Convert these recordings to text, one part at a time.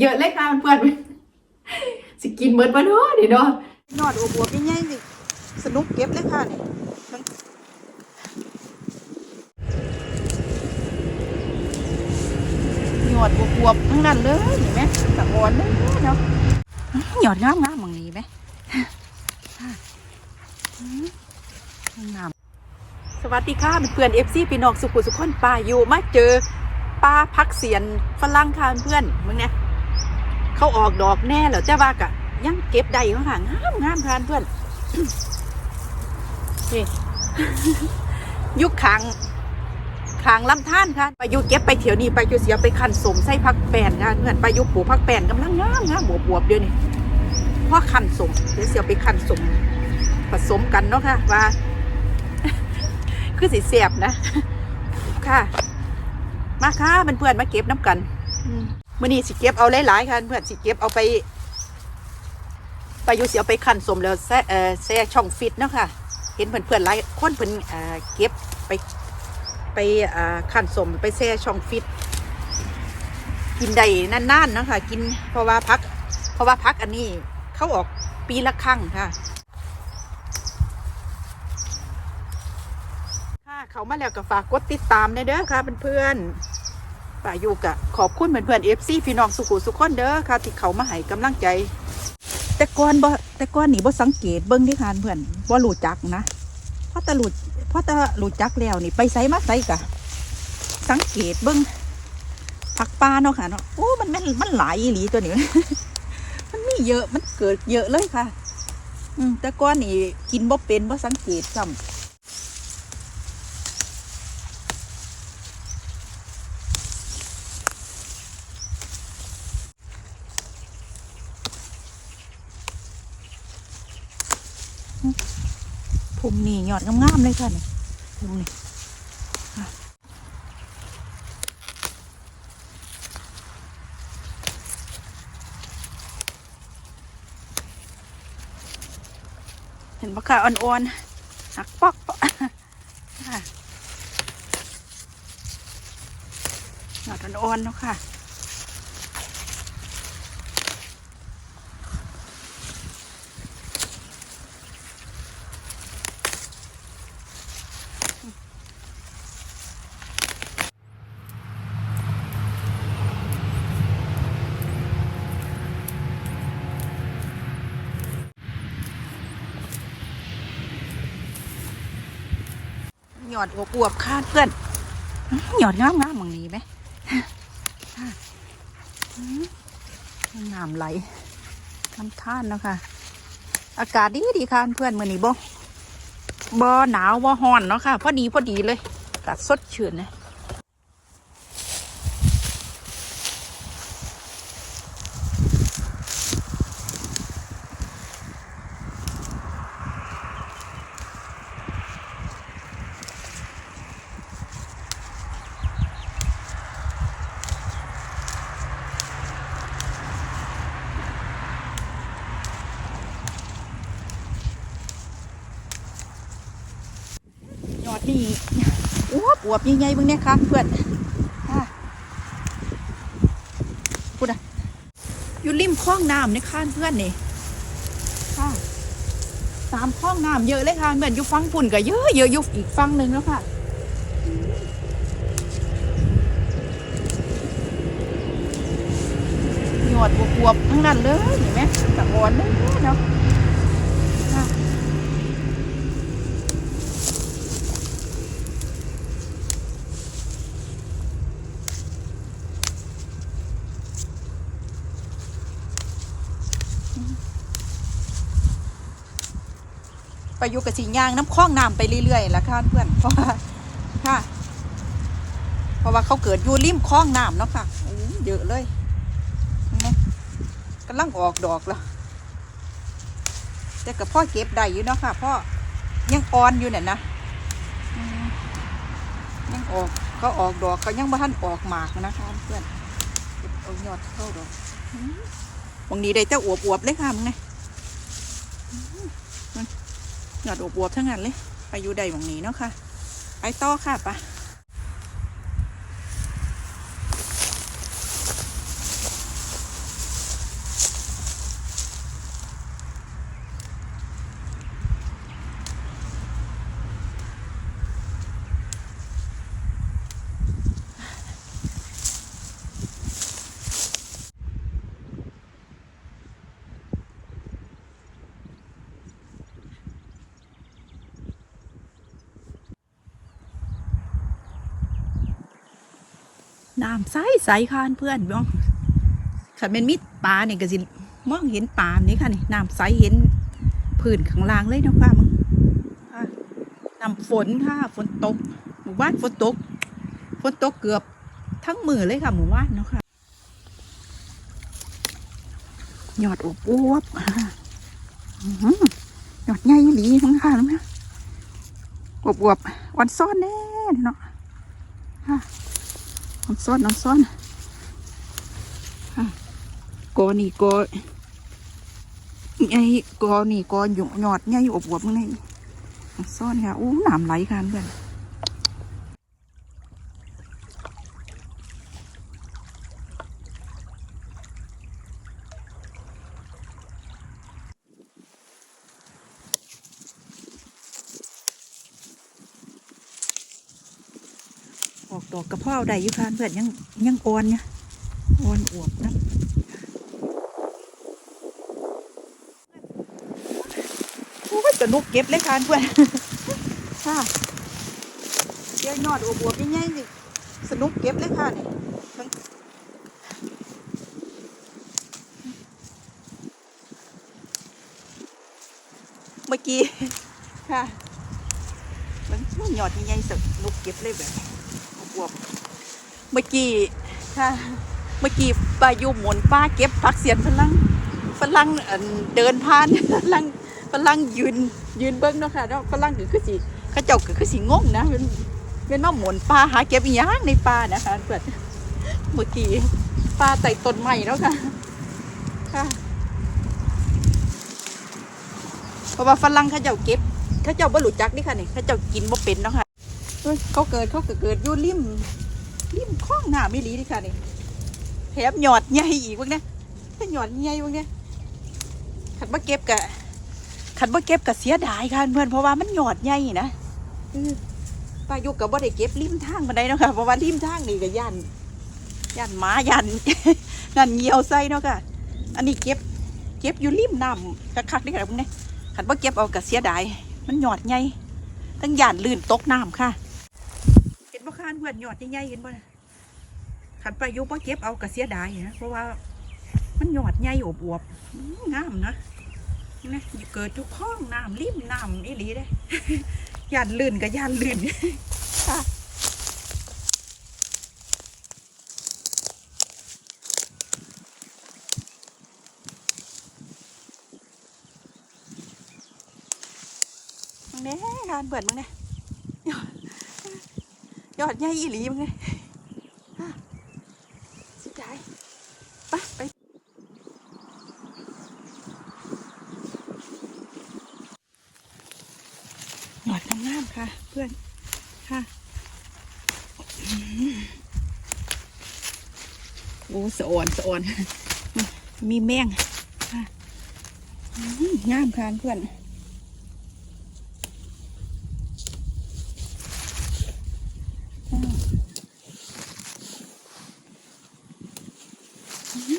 เยอะเลยค่ะเพื่อนสิกินเบิดบ่เนาะเดี๋ยวเนาะยอดอวบๆใหญ่ๆสิสนุกเก็บเลยค่ะนี่เบิ่งยอดอวบทั้งนั้นเลยเห็นไหมสังวรเลยเนาะยอดงามๆมองนี้ไหมงามสวัสดีค่ะเพื่อนๆ FC พี่น้องสุขุสุขคนป่าอยู่มาเจอปลาพักเสียนฝรั่งค่ะเพื่อนมึงเนี่ย เขาออกดอกแน่แล้วจ้าว่ากะยังเก็บได้อยู่ค่ะงามงามค่ะเพื่อนนี่ยุคขังขางลำท่านค่ะไปยุเก็บไปเถียวนี้ไปยุเสียไปคันสมใส่พักแป้นค่ะเพื่อนไปยุปลูกพักแป้นกำลังงามงามบวบบวบๆเดียวนี้เพราะคันสมเดี๋ยวเสียไปคันสมผสมกันเนาะค่ะว่าคือสิเสียบนะ ค่ะ มาค่ะเพื่อนๆมาเก็บน้ำกัน อืม มื่อนี้สิเก็บเอาหลายๆค่ะเพื่อนสิเก็บเอาไปไปยุเสียไปคันสมแล้วแซ่เออแซ่ช่องฟิตเนาะค่ะ เห็นเพื่อนๆหลายคนเพิ่นเอ่อเก็บไปไปอ่าขันสมไปแช่ช่องฟิต กินได้นานๆเนาะค่ะ กินเพราะว่าพัก เพราะว่าพักอันนี้เขาออกปีละครั้งค่ะค่ะเขามาแล้วก็ฝากกดติดตามในเด้อค่ะเพื่อนๆ ป่าอยู่กะขอบคุณเพื่อนๆเอฟซีพี่น้องสุขุสุขคนเด้อค่ะที่เขามาให้กำลังใจ แต่ก่อนบ่แต่ก่อนนี่บ่สังเกตเบิ่งที่คานเพื่อนบ่รู้จักนะเพราะตะรู้เพราะตะรู้จักแล้วนี่ไปไสมาไสกะ สังเกตเบิ่งผักปลาเนาะค่ะเนาะโอ้มันม่นมันหลายอีหลีตัวนี้มันมีเยอะมันเกิดเยอะเลยค่ะ อืมแต่ก่อนนี่กินบ่เป็นบ่สังเกตซ้ำ ภูมินี่ยอดงามๆเลยค่ะนี่ภูมินี่เห็นปะค่ะอ่อนๆหักปอกปอกค่ะยอดอ่อนๆเนาะค่ะ หยอดอวบอวบๆค่ะเพื่อนหยอดงามงามๆมองนี้ไหมน้ำไหลทำท่านเนาะค่ะ อากาศดีดีค่ะเพื่อนมือนี้บ่บ่หนาวบ่ห้อนเนาะค่ะ พอดีพอดีเลยอากาศสดชื่นนะ หยอดนี่อวบอวบใหญ่ๆเบิ่งเนี่ยค่ะเพื่อนค่ะพูดอะอยู่ริมคลองน้ำนี่ค่ะเพื่อนนี่ค่ะตามคลองน้ำเยอะเลยค่ะเหมือนอยู่ฟังปุ่นก็เยอะเยอะอยู่อีกฟังหนึ่งแล้วค่ะหยอดบวบๆทั้งนั้นเลยเห็นไหมสังวรเลยเนาะ ไปอยู่กับสียางน้ำคล้องน้ำไปเรื่อยๆละค่ะเพื่อนเพราะว่าค่ะ เพราะว่าเขาเกิดอยู่ริมคล้องน้ำเนาะค่ะโอ้เยอะเลยกำลังออกดอกแล้วแต่กับพ่อเก็บได้อยู่เนาะค่ะพ่อยังอ่อนอยู่เนี่ยนะยังออกก็ออกดอกเขายังบ่ทันออกหมากนะคะเพื่อนเอายอดเข้าดอก บางนี้ได้แต่อวบอวบเลยค่ะมึงไงอืมมันยอดอวบอวบทั้งนั้นเลย ไปอยู่ใดบางนี้เนาะค่ะ ไปต่อค่ะปะ น้ำใสใสค่ะเพื่อนบ้องขันเป็นมิดปลาเนี่ยก็สิมองเห็นปลานี่ค่ะนี่น้ำใสเห็นพื้นข้างล่างเลยนะค่ะมึงน้ำฝนค่ะ ฝนตกหมู่บ้านฝนตก ฝนตกเกือบทั้งมือเลยค่ะหมู่บ้านเนาะค่ะยอดอบอวบหยอดใหญ่อีมั้งค่ะนะอบอวบๆอ่อนซ่อนแน่เนาะ น้ำซ่อนนอ่อนซ่อนค่ะกอนี่กอไอ้กอนี่กอหยงหยอดใหญ่อบวบมึงนี่อ่อนซ่อนค่ะอู้น้ำไหลกันเพื่อน ดอกกระเพราได้ยู่ค่ะเพื่อนยังยังอ่อนเนี่ยอ่อนอวบนะโอ้ยสนุกเก็บเลยค่ะเพื่อนค่ะเดี๋ยอดอวบๆใหญ่ๆสิสนุกเก็บเลยค่ะนี่ทั้งเมื่อกี้ค่ะมันยอดใหญ่ๆสนุกเก็บเลยแบบ วบเมื่อกี้ค่ะเมื่อกี้ปลายุหมุนป้าเก็บผักเสียนฝรั่งฝรั่งเดินผ่านฝรั่งฝรั่งยืนยืนเบิ้งเนาะค่ะเนาะฝรั่งก็คือสิเขาเจ้าก็คือสิงงนะเป็นเป็นมาหมุนปลาหาเก็บอีหยังในป่านะคะเพื่อนเมื่อกี้ปลาไต่ต้นไม้แล้วค่ะค่ะเพราะว่าฝรั่งเขาเจ้าเก็บเขาเจ้าบ่รู้จักนี่ค่ะนี่เขาเจ้ากินบ่เป็นเนาะค่ะ เขาเกิดเขาก็เกิดอยู่ริมริมคลองหน้ำไม่ลีนี่ค่ะนี่แถมหยอดใหญ่อีกวะเนี่ยถ้าหยอดใหญ่วะเนี่ยขัดบ่เก็บกะขัดบ่เก็บกะเสียดายค่ะเพื่อนเพราะว่ามันหยอดใหญ่นะป้ายุกกับบ่ได้เก็บริมทางมาได้เนาะค่ะเพราะว่าริมทางนี่ก็ย่านย่านหมาย่านนั่นเหี่ยวใส่เนาะค่ะอันนี้เก็บ เก็บอยู่ริมน้ำคักๆนี่ค่ะพวกนี้ขัดบ่เก็บเอากะเสียดายมันหยอดใหญ่ตั้งย่านลื่นตกน้ำค่ะ เห็นบ่ค่ะเพื่อนหยอดใหญ่ๆเห็นบ่ขันไปยุกต์ว่าเก็บเอากระเสียดายนะเพราะว่ามันหยอดใหญ่อบๆอื้องามนะนะเกิดทุกข้องน้ำริมน้ำอีหลีเด้ยานลื่นกับยานลื่นค่ะแม่ทานเปิดมึงเน่ย อดใหญ่อีหลีมึงเน่เสียดายไปไปหยอดงามๆค่ะ เพื่อนค่ะอืมโอ้สะอ่อนสะอ่อน มีแมงค่ะอืมงามค่ะเพื่อน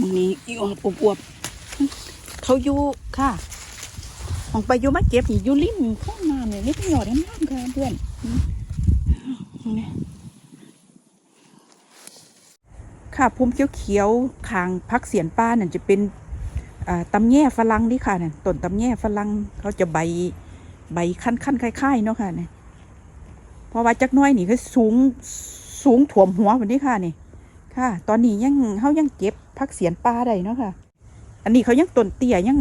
มึงนี้อีออบอวบเขาอยู่ค่ะ ของไปอยู่มาเก็บอยู่ริมข้องน้ำเนี่ยนี่เป็นหยอดน้ำค่ะเพื่อนอืมนี่ค่ะพุ่มเขียวๆคางพักเสียนป้านั่นจะเป็นอ่าแย่ฝรั่งนี่ค่ะนั่นต้นตำแย่ฝรั่งเขาจะใบใบขั้นๆคล้ายๆเนาะค่ะเนี่ยเพราะว่าจักน้อยนี่ก็สูงสูงถ่วมหัวแบบนี้ค่ะนี่ค่ะ ตอนนี้ยังเขายังเก็บ พักเสียนปลาได้เนาะค่ะ อันนี้เขายังต้นเตี้ยยัง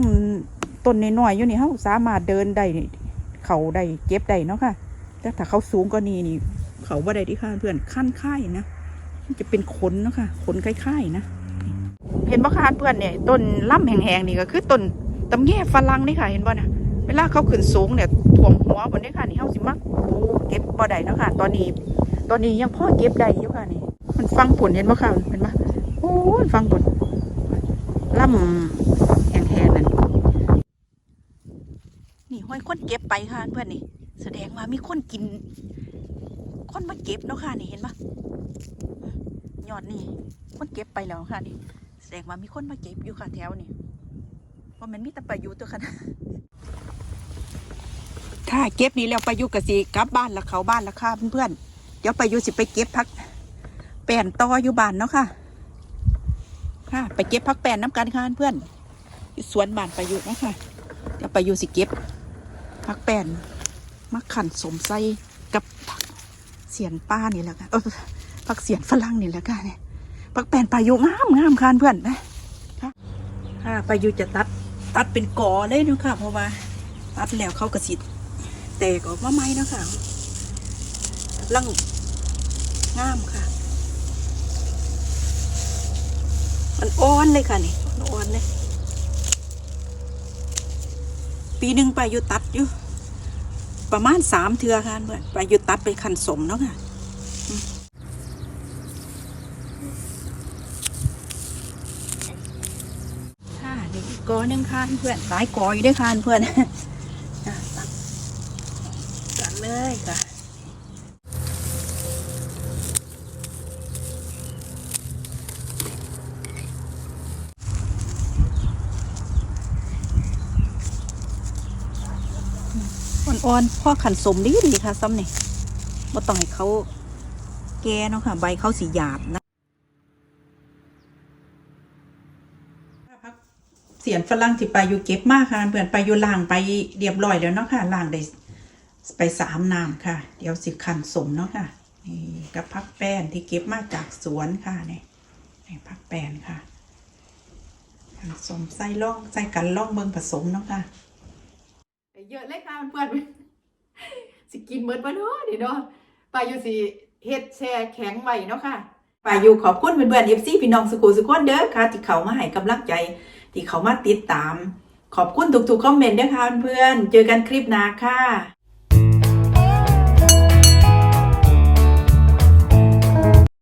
ต้นน้อยๆอยู่นี่เขาสามารถเดินได้เขาได้เก็บได้เนาะค่ะ แต่ถ้าเขาสูงกว่านี้นี่ เขาบ่าได้ที่ค่ะเพื่อนขั้นค่ายนะจะเป็นขนเนาะค่ะขนคล้ายๆนะเห็นบ่ค่ะเพื่อนเนี่ยต้นล่ำแห้งๆนี่ก็คือต้นตำแย่ฝรั่งนี่ค่ะ เห็นบ่นะเวลาเขาขึ้นสูงเนี่ยท่วมหัวบนนี้ค่ะนี่เขาสิมักปูเก็บบ่ได้เนาะค่ะ ตอนนี้ ตอนนี้ยังพ่อเก็บได้อยู่ค่ะนี่ มันฟังผลเห็นบ่ค่ะเห็นบ่ โอ้ยฟังผลล่ำแห้งๆนั่นนี่ห้อยคนเก็บไปค่ะเพื่อนนี่ แสดงว่ามีคนกิน คนมาเก็บเนาะค่ะนี่เห็นปะยอดนี่ คนเก็บไปแล้วค่ะนี่ แสดงว่ามีคนมาเก็บอยู่ค่ะแถวนี่เพราะมันมีแต่ประยุตัวค่ะนะค่ะเก็บนี่แล้วประยุทธ์กสิกลับบ้านล้วเขาบ้านล้วค่ะเพื่อนๆเดี๋ยวประยุสิไปเก็บพักแป้นต่ออยู่บ้านเนาะค่ะ ค่ะ ไปเก็บพักแปนน้ำกันค่ะเพื่อนสวนบานประยุทธ์นะค่ะเดี๋ยวประยุทธ์สิเก็บพักแปนมาขันสมใส่กับผักเสียนป้านี่แหละค่ะเออผักเสียนฝรั่งนี่แหละค่ะเนี่ยพักแปนประยุทธ์งามงามค่ะเพื่อนนะค่ะค่ะประยุทธ์จะตัดตัดเป็นกอเลยนะค่ะ เพราะว่าตัดแล้วเขากระสิแตกออกมาไหมนะค่ะกำลังงามค่ะ มันอ่อนเลยค่ะนี่อ่อนเลยปีหนึ่งไปอยู่ตัดอยู่ ประมาณสามเทือค่ะเพื่อนไปอยู่ตัดไปขันสมเนาะค่ะอืมค่ะนี่อีกกอหนึ่งค่ะเพื่อนหลายกออยู่ด้วยค่ะเพื่อนอะตัดตัดเลยค่ะ อ่อนพ่อขันสมดีดีค่ะซ้ำนี่บ่ต้องให้เขาแก่เนาะค่ะ ใบเขาสีหยาบนะเสียนฝรั่งที่ไปอยู่เก็บมากค่ะเพื่อนไปอยู่ล่างไปเรียบร้อยแล้วเนาะค่ะล่างได้ไปสามน้ำค่ะ เดี๋ยวสิขันสมเนาะค่ะนี่กับพักแป้นที่เก็บมาจากสวนค่ะนี่นี่พักแป้นค่ะขันสมใส่ล่องใส่กันล่องเบิงผสมเนาะค่ะ เยอะเลยค่ะเพื่อนสิกินเบิดบ่เนาะนี่เนาะปาอยู่สิเฮ็ดแช่แข็งไว้เนาะค่ะปาอยู่ขอบคุณเพื่อนๆเอฟซีพี่น้องสุขุสุขคนเด้อค่ะ ที่เขามาให้กำลังใจ ที่เขามาติดตาม ขอบคุณทุกๆคอมเมนต์เด้อค่ะเพื่อนๆเจอกันคลิปหน้าค่ะ